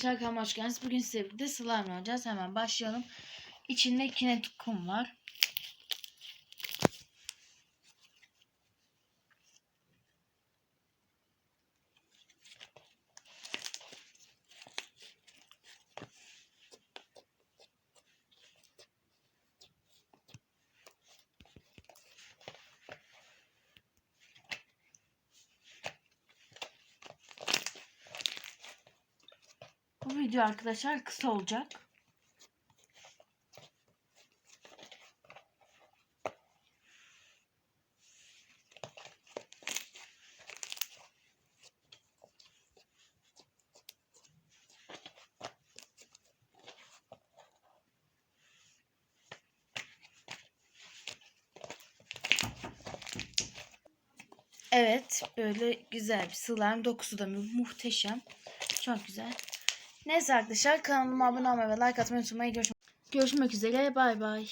kanalıma hoş geldiniz. Bugün size birlikte slime oynayacağız. Hemen başlayalım. İçinde kinetik kum var. Bu video arkadaşlar kısa olacak. Evet, böyle güzel bir slime dokusu da muhteşem. Çok güzel. Neyse arkadaşlar kanalıma abone olmayı ve like atmayı unutmayın. Görüşmek, üzere. Bay bay.